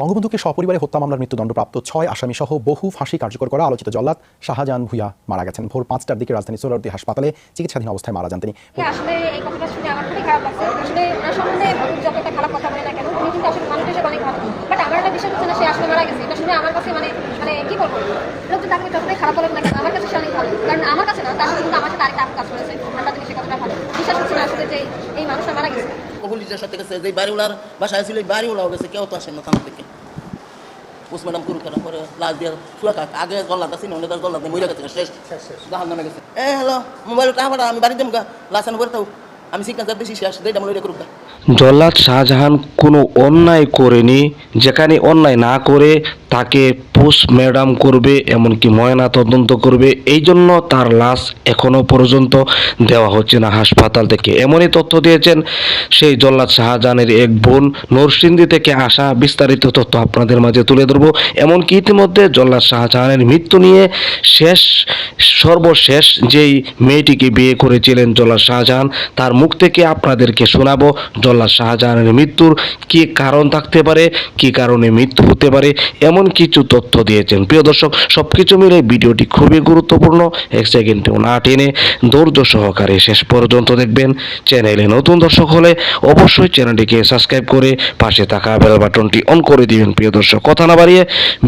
বঙ্গবন্ধুকে সপরিবারে হত্যা মামলার মৃত্যুদণ্ডপ্রাপ্ত ছয় আসামি সহ বহু ফাঁসি কার্যকর করা আলোচিত জল্লাদ। শাহজাহান ভুইয়া মারা গেছেন। ভোর পাঁচটার দিকে রাজধানী সোহরাওয়ার্দী হাসপাতালে চিকিৎসাধীন অবস্থায় মারা যান তিনি। আসলে এই কথাটা শুনে আমার খুবই খারাপ লাগছে। আসলে ওনার সম্বন্ধে যতটা খারাপ কথা বলে না কেন উনি কিন্তু আসলে মানুষ হিসেবে অনেক ভালো। বাট আমার একটা বিশ্বাস হচ্ছে না সে আসলে মারা গেছে। এটা শুনে আমার কাছে মানে মানে কি বলব? লোকজন তাকে যতটাই খারাপ বলে না কেন আমার কাছে সে অনেক ভালো। কারণ আমার কাছে না তার কিন্তু আমার সাথে আরেকটা কাজ করেছে। আর তার সে কথাটা ভালো? বিশ্বাস হচ্ছে না আসলে যে এই মানুষটা মারা গেছে। পুলিশের সাথে গেছে যে বাড়িওয়ালার বাসায় ছিল বাড়িওয়ালাও গেছে কেউ তো আসে না থানা থেকে পোস্টম্যাডাম করু কেন? পরে লাশ দিয়ে শুয়ে কাক আগে গল্লাদ আছে না গল্লা দিয়ে মহিলা গেছে শেষ। জাহান নামে গেছে। এ হ্যালো মোবাইল টাকা আমি বাড়ি গা। লাশ আনো তাও জল্লাদ শাহজাহান কোনো অন্যায় করেনি, যেখানে অন্যায় না করে তাকে পোস্টম্যাডাম করবে, এমনকি ময়না তদন্ত করবে, এই জন্য তার লাশ এখনও পর্যন্ত দেওয়া হচ্ছে না হাসপাতাল থেকে। এমনই তথ্য দিয়েছেন সেই জল্লাদ শাহজাহানের এক বোন। নরসিংদী থেকে আসা বিস্তারিত তথ্য আপনাদের মাঝে তুলে ধরবো। এমনকি ইতিমধ্যে জল্লাদ শাহজাহানের মৃত্যু নিয়ে শেষ, সর্বশেষ যেই মেয়েটিকে বিয়ে করেছিলেন জল্লাদ শাহজাহান, তার মুখ থেকে আপনাদেরকে শোনাবো জল্লাদ শাহজাহানের মৃত্যুর কি কারণ থাকতে পারে, কি কারণে মৃত্যু হতে পারে, এমন কিছু তথ্য দিয়েছেন। প্রিয় দর্শক সব কিছু মিলে ভিডিওটি খুবই গুরুত্বপূর্ণ। এক সেকেন্ডেও না টেনে ধৈর্য সহকারে শেষ পর্যন্ত দেখবেন। চ্যানেলে নতুন দর্শক হলে অবশ্যই চ্যানেলটিকে সাবস্ক্রাইব করে পাশে থাকা বেল বাটনটি অন করে দিবেন। প্রিয় দর্শক, কথা না বাড়িয়ে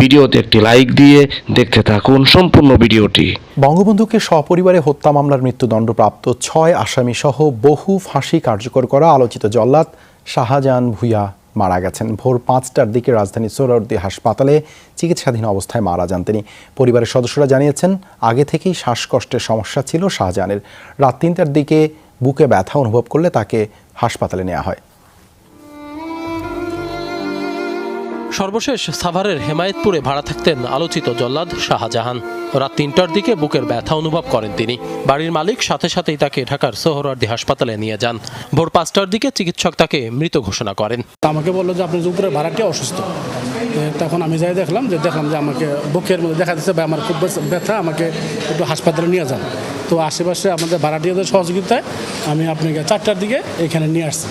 ভিডিওতে একটি লাইক দিয়ে দেখতে থাকুন সম্পূর্ণ ভিডিওটি। বঙ্গবন্ধুকে সপরিবারে হত্যা মামলার মৃত্যুদণ্ডপ্রাপ্ত ছয় আসামি সহ বহু ফাঁসি কার্যকর করা আলোচিত জল্লাদ। শাহজাহান ভুইয়া মারা গেছেন। ভোর পাঁচটার দিকে রাজধানী সোহরাওয়ার্দী হাসপাতালে চিকিৎসাধীন অবস্থায় মারা যান তিনি। পরিবারের সদস্যরা জানিয়েছেন, আগে থেকেই শ্বাসকষ্টের সমস্যা ছিল শাহজাহানের। রাত তিনটার দিকে বুকে ব্যথা অনুভব করলে তাকে হাসপাতালে নেওয়া হয়। সর্বশেষ সাভারের হেমায়েতপুরে ভাড়া থাকতেন আলোচিত জল্লাদ শাহজাহান। রাত তিনটার দিকে বুকের ব্যথা অনুভব করেন তিনি। বাড়ির মালিক সাথে সাথেই তাকে ঢাকার সোহরার্দি হাসপাতালে নিয়ে যান। ভোর পাঁচটার দিকে চিকিৎসক তাকে মৃত ঘোষণা করেন। আমাকে বলল যে আপনার যে উপরের ভাড়াটি অসুস্থ। তখন আমি যাই দেখলাম যে দেখলাম যে আমাকে বুকের মধ্যে দেখা যাচ্ছে আমার খুব ব্যথা, আমাকে একটু হাসপাতালে নিয়ে যান। তো আশেপাশে আমাদের ভাড়াটিয়াদের সহযোগিতায় আমি আপনাকে চারটার দিকে এখানে নিয়ে আসছি।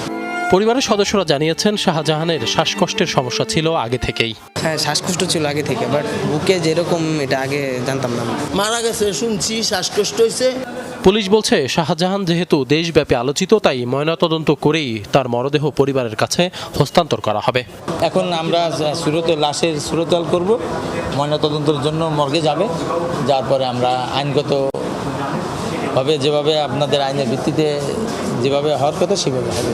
পরিবারের সদস্যরা জানিয়েছেন শাহজাহানের শ্বাসকষ্টের সমস্যা ছিল আগে থেকেই। হ্যাঁ শ্বাসকষ্ট ছিল আগে থেকে বাট বুকে যেরকম এটা আগে জানতাম না। মারা গেছে শুনছি শ্বাসকষ্ট হয়েছে। পুলিশ বলছে শাহজাহান যেহেতু দেশব্যাপী আলোচিত তাই ময়নাতদন্ত করেই তার মরদেহ পরিবারের কাছে হস্তান্তর করা হবে। এখন আমরা সুরত লাশের সুরতাল করব ময়নাতদন্তের জন্য মর্গে যাবে। যার পরে আমরা আইনগত ভাবে যেভাবে আপনাদের আইনের ভিত্তিতে যেভাবে হওয়ার কথা সেভাবে হবে।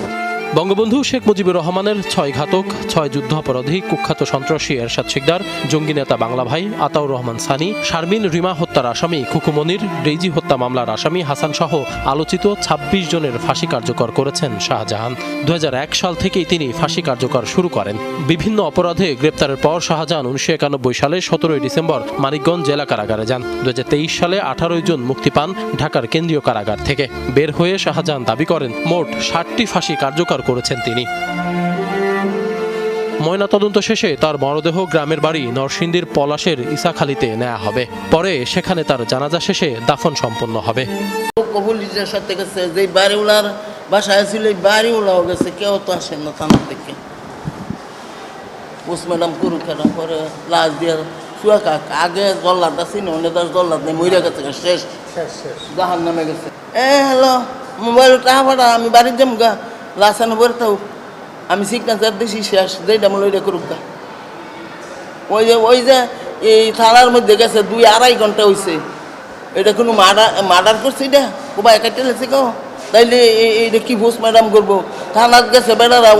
বঙ্গবন্ধু শেখ মুজিবুর রহমানের ছয় ঘাতক, ছয় যুদ্ধ অপরাধী কুখ্যাত সন্ত্রাসী এরশাদ শিকদার, জঙ্গি নেতা বাংলা ভাই আতাউর রহমান সানি, শারমিন রিমা হত্যার আসামি খুকুমনির ডেইজি হত্যা মামলার আসামি হাসান সহ আলোচিত ২৬ জনের ফাঁসি কার্যকর করেছেন শাহজাহান। দু হাজার এক সাল থেকেই তিনি ফাঁসি কার্যকর শুরু করেন। বিভিন্ন অপরাধে গ্রেপ্তারের পর শাহজাহান উনিশশো একানব্বই সালে সতেরোই ডিসেম্বর মানিকগঞ্জ জেলা কারাগারে যান। দু হাজার তেইশ সালে আঠারোই জুন মুক্তি পান ঢাকার কেন্দ্রীয় কারাগার থেকে। বের হয়ে শাহজাহান দাবি করেন, মোট ষাটটি ফাঁসি কার্যকর করেছেন তিনি। ময়নাতদন্ত শেষে তার মরদেহ গ্রামের বাড়ি নরসিংদীর পলাশের ইসাখালীতে নেওয়া হবে। পরে সেখানে তার জানাজা শেষে দাফন সম্পন্ন হবে। সাথে গেছে যে বাড়িওয়ালার বাসায় ছিল এই বাড়িওয়ালাও গেছে কেউ তো আসে না থানা থেকে পোস্টম্যাডাম করু কেন পরে লাশ দিয়ে সুরা কাক আগে গল্লাদ আছে না তার গল্লাদ নেই মহিলা গেছে শেষ। জাহান নামে গেছে। এ হ্যালো মোবাইল টাকা আমি বাড়ি যাব গা আনো তাও আমি সিগনেচার দিছি শেষ দেয় ডামলো এটা করুক ওই যে ওই যে এই থানার মধ্যে গেছে দুই আড়াই ঘণ্টা হয়েছে এটা কোনো মার্ডার মার্ডার করছে এটা? কোবা একা টেলেছে কেউ? তাইলে এইটা কি পোস্ট ম্যাডাম করব? থানার গেছে বেড়ারা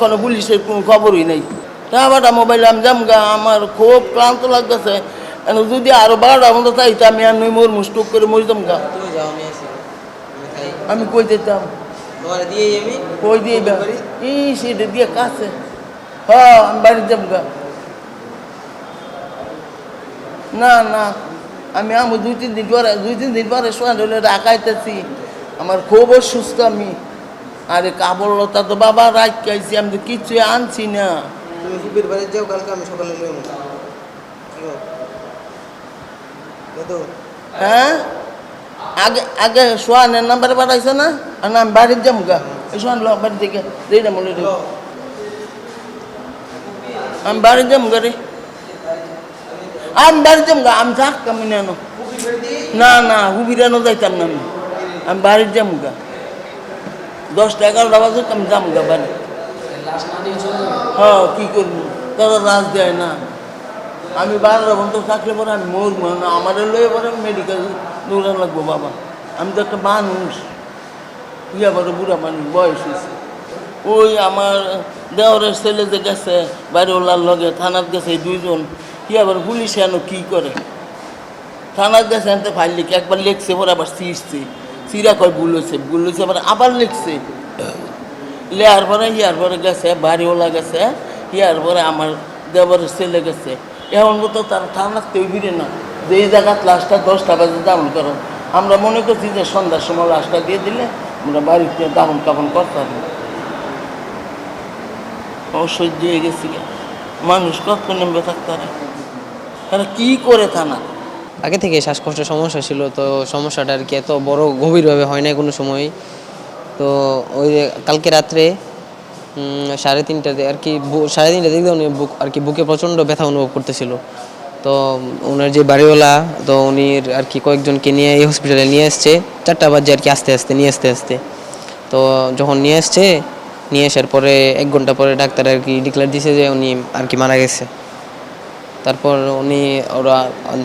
কোনো পুলিশের কোনো খবরই নেই। তা বাটা মোবাইল আমি যাম গা আমার খুব ক্লান্ত লাগতেছে। যদি আরও বারোটা মতো চাইতে আমি আর নই মোর মুস্টুক করে মরিতাম গা। আমি কই যেতাম? তোমার আমি দিয়ে দিয়ে কাছে হ্যাঁ আমি বাড়ি যাম গা না না আমি আমি দুই তিন দিন পরে দুই তিন দিন পরে শোয়া হলে রাখাইতেছি আমার খুব অসুস্থ আমি আরে কাপড় লতা তো বাবা রাখাইছি আমি তো কিচ্ছু আনছি না তুমি ফুপির বাড়ি যাও কালকে আমি সকালে তো হ্যাঁ আগে আগে সোহানের নাম্বারে পাঠাইছে না? আর আমি বাড়ির যাম গা। সোহান বাড়ি থেকে দিয়ে না মনে আমি বাড়ি যাম গাড়ি আমি বাড়ি যাম গা আমি থাকতাম না না। না হুবিরানো যাইতাম না আমি। আমি বাড়ি যাম গা। দশটা এগারোটা বাজে আমি যাম গা বাড়ি। হ্যাঁ কি করব? তারা রাজ দেয় না। আমি বারোটা পর্যন্ত থাকলে পরে আমি মরবো না আমার লয়ে পরে মেডিকেল দৌড়ানো লাগবো, বাবা। আমি তো একটা মানুষ। ইয়া বড় বুড়া মানুষ, বয়স হয়েছে ওই আমার দেওয়ারের ছেলে যে গেছে বাড়িওয়ালার লগে থানার গেছে দুইজন, কি আবার পুলিশ এনো কি করে? থানার গেছে, আনতে ফাইল লিখে একবার লিখছে, পরে আবার সিঁড়ছে সিরা কয় ভুল হয়েছে ভুল হয়েছে আবার আবার লিখছে। লেয়ার পরে, ইয়ার পরে গেছে বাড়িওয়ালা গেছে, ইয়ার পরে আমার দেওয়ারের ছেলে গেছে। এখন মতো তার থানার কেউ ফিরে না। যে এই জায়গাত লাশটা দশটা বাজে দামন করো। আমরা মনে করছি যে সন্ধ্যার সময় লাশটা দিয়ে দিলে আমরা বাড়িতে দামন কাপন হবে অসহ্য হয়ে গেছি মানুষ কত থাকতে পারে? তারা কি করে থানা? আগে থেকে শ্বাসকষ্টের সমস্যা ছিল, তো সমস্যাটা আর কি এত বড় গভীরভাবে হয় না কোনো সময়। তো ওই কালকে রাত্রে সাড়ে তিনটাতে আর কি সাড়ে তিনটার দিকে উনি বুক আর কি বুকে প্রচণ্ড ব্যথা অনুভব করতেছিল। তো ওনার যে বাড়িওয়ালা, তো উনি আর কি কয়েকজনকে নিয়ে এই হসপিটালে নিয়ে এসছে। চারটা বাজে আর কি আস্তে আস্তে, নিয়ে আসতে আসতে। তো, যখন নিয়ে আসছে নিয়ে আসার পরে এক ঘণ্টা পরে ডাক্তার আর কি ডিক্লেয়ার দিছে যে উনি আর কি মারা গেছে। তারপর উনি, ওরা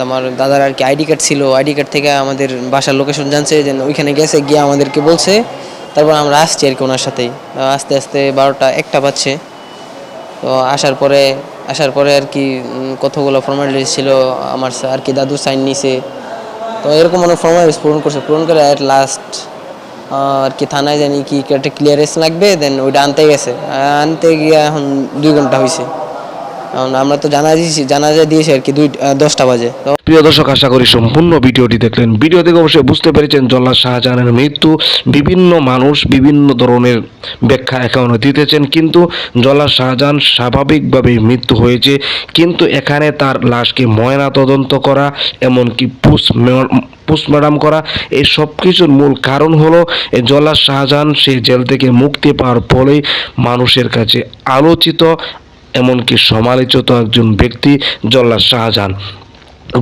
আমার দাদার আর কি আইডি কার্ড ছিল। আইডি কার্ড থেকে আমাদের বাসার লোকেশন জানছে যে ওইখানে গেছে, গিয়ে আমাদেরকে বলছে তারপর আমরা আসছি আর কি ওনার সাথেই। আস্তে আস্তে বারোটা, একটা বাজছে। তো আসার পরে আসার পরে আর কি কতগুলো ফর্মালিটিস ছিল, আমার আর কি দাদু সাইন নিছে। তো এরকম অনেক ফর্মালিটিস পূরণ করছে। পূরণ করে অ্যাট লাস্ট আর কি থানায় জানি কি একটা ক্লিয়ারেন্স লাগবে দেন ওইটা আনতে গেছে। আনতে গিয়ে এখন দুই ঘণ্টা হয়েছে এখন আমরা তো জানা দিয়েছি জানাজা দিয়েছি আর কি দুই দশটা বাজে। প্রিয় দর্শক, আশা করি সম্পূর্ণ ভিডিওটি দেখলেন। ভিডিও থেকে অবশ্যই বুঝতে পেরেছেন, জল্লাদ শাহজাহানের মৃত্যু বিভিন্ন মানুষ বিভিন্ন ধরনের ব্যাখ্যা এখনও দিতেছেন, কিন্তু জল্লাদ শাহজাহান স্বাভাবিকভাবেই মৃত্যু হয়েছে। কিন্তু এখানে তার লাশকে ময়না তদন্ত করা, এমনকি পোস্ট পোস্টমর্টম করা, এই সব কিছুর মূল কারণ হলো জল্লাদ শাহজাহান সেই জেল থেকে মুক্তি পাওয়ার ফলেই মানুষের কাছে আলোচিত এমনকি সমালোচিত একজন ব্যক্তি জল্লাদ শাহজাহান।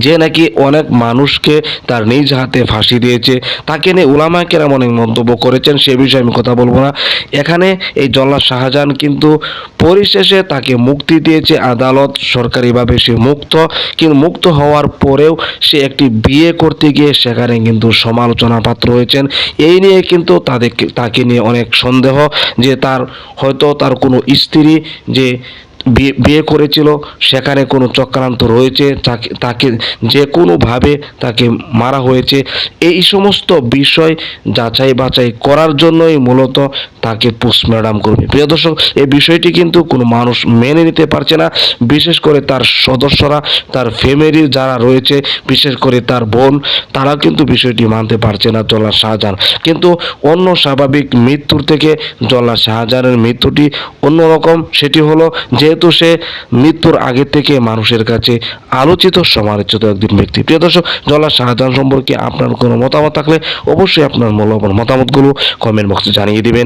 যে নাকি অনেক মানুষকে তার নিজ হাতে ফাঁসি দিয়েছে, তাকে নিয়ে উলামা কেরাম অনেক মন্তব্য করেছেন, সে বিষয়ে আমি কথা বলব না। এখানে এই জল্লাদ শাহজাহান কিন্তু পরিশেষে তাকে মুক্তি দিয়েছে আদালত, সরকারিভাবে সে মুক্ত। কিন্তু মুক্ত হওয়ার পরেও সে একটি বিয়ে করতে গিয়ে সেখানে কিন্তু সমালোচনা পাত্র হয়েছেন। এই নিয়ে কিন্তু তাদের, তাকে নিয়ে অনেক সন্দেহ যে তার, হয়তো তার কোনো স্ত্রী যে বিয়ে করেছিল, সেখানে কোনো চক্রান্ত রয়েছে, তাকে তাকে যে কোনোভাবে তাকে মারা হয়েছে। এই সমস্ত বিষয় যাচাই বাছাই করার জন্যই মূলত তাকে পোস্টমর্টম করবে। প্রিয় দর্শক এই বিষয়টি কিন্তু কোনো মানুষ মেনে নিতে পারছে না। বিশেষ করে তার সদস্যরা, তার ফ্যামিলির যারা রয়েছে, বিশেষ করে তার বোন, তারা কিন্তু বিষয়টি মানতে পারছে না জল্লা শাহজাহান। কিন্তু অন্য স্বাভাবিক মৃত্যুর থেকে জল্লা শাহজাহানের মৃত্যুটি অন্যরকম। সেটি হলো, যেহেতু সে মৃত্যুর আগে থেকে মানুষের কাছে আলোচিত, সমালোচিত একজন ব্যক্তি। প্রিয় দর্শক জল্লা শাহজাহান সম্পর্কে আপনার কোনো মতামত থাকলে অবশ্যই আপনার মূল্যবান মতামতগুলো কমেন্ট বক্সে জানিয়ে দিবেন।